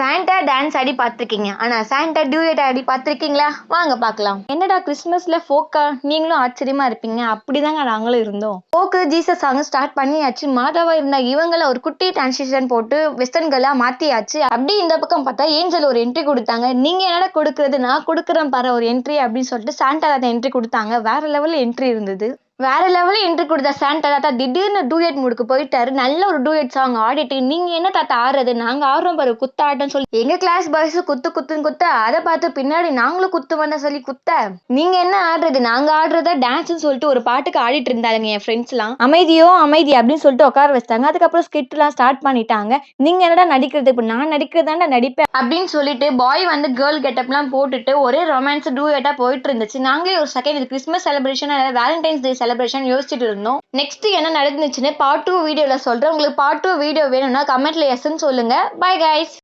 Santa dance ஆடி பார்த்துருக்கீங்க. ஆனால் Santa duet ஆடி பார்த்துருக்கீங்களா? வாங்க பார்க்கலாம். என்னடா கிறிஸ்மஸில் ஃபோக்கா? நீங்களும் ஆச்சரியமா இருப்பீங்க. அப்படிதாங்க நாங்களும் இருந்தோம். ஃபோக்கு ஜீசஸ் சாங் ஸ்டார்ட் பண்ணியாச்சு. மாதாவா இருந்த இவங்கள ஒரு குட்டி டிரான்ஸ்லேஷன் போட்டு வெஸ்டர்ன் மாற்றியாச்சு அப்படி இந்த பக்கம் பார்த்தா ஏஞ்சல் ஒரு என்ட்ரி கொடுத்தாங்க. நீங்கள் என்னடா கொடுக்குறது? நான் கொடுக்குறேன் பாரு ஒரு என்ட்ரி அப்படின்னு சொல்லிட்டு சாண்டா அதை என்ட்ரி கொடுத்தாங்க. வேற லெவலில் என்ட்ரி இருந்தது. வேற லெவலில் என்ட்ரி கொடுத்த சாண்டா தாத்தா திடீர்னு டூயட் மூடுக்கு போயிட்டாரு. நல்ல ஒரு டூயட் சாங் ஆடிட்டு நீங்க என்ன தாத்தா ஆடுறது? நாங்க ஆடுறோம் பாரு குத்தாட்டம் சொல்லி. எங்க கிளாஸ் பாய்ஸ் குத்து குத்துன்னு குத்த அதை பார்த்து பின்னாடி நாங்களும் குத்து வந்த சொல்லி குத்த. நீங்க என்ன ஆடுறது? நாங்க ஆடுறத டான்ஸ்னு சொல்லிட்டு ஒரு பாட்டுக்கு ஆடிட்டு இருந்தாங்க என் ஃப்ரெண்ட்ஸ்லாம் அமைதியோ அமைதி அப்படின்னு சொல்லிட்டு உட்கார வச்சிட்டாங்க. அதுக்கப்புறம் ஸ்கிட்லாம் ஸ்டார்ட் பண்ணிட்டாங்க. நீங்க என்னடா நடிக்கிறது? இப்போ நான் நடிக்கிறதாண்டா நடிப்பேன். அப்படின்னு சொல்லிட்டு பாய் வந்து கேர்ள் கெட்டப்லாம் போட்டுட்டு ஒரே ரொமான்ஸ் டூயட்டா போயிட்டு இருந்துச்சு. நாங்களே ஒரு செகண்ட் இது Christmas celebration Valentine's day celebration யோசிச்சுட்டு இருந்தோம். நெக்ஸ்ட் என்ன நடந்துச்சுன்னு பார்ட் டூ வீடியோவில் சொல்கிறேன் உங்களுக்கு பார்ட் டூ வீடியோ வேணும்னா கமெண்ட்ல எஸ்ன்னு சொல்லுங்க. Bye guys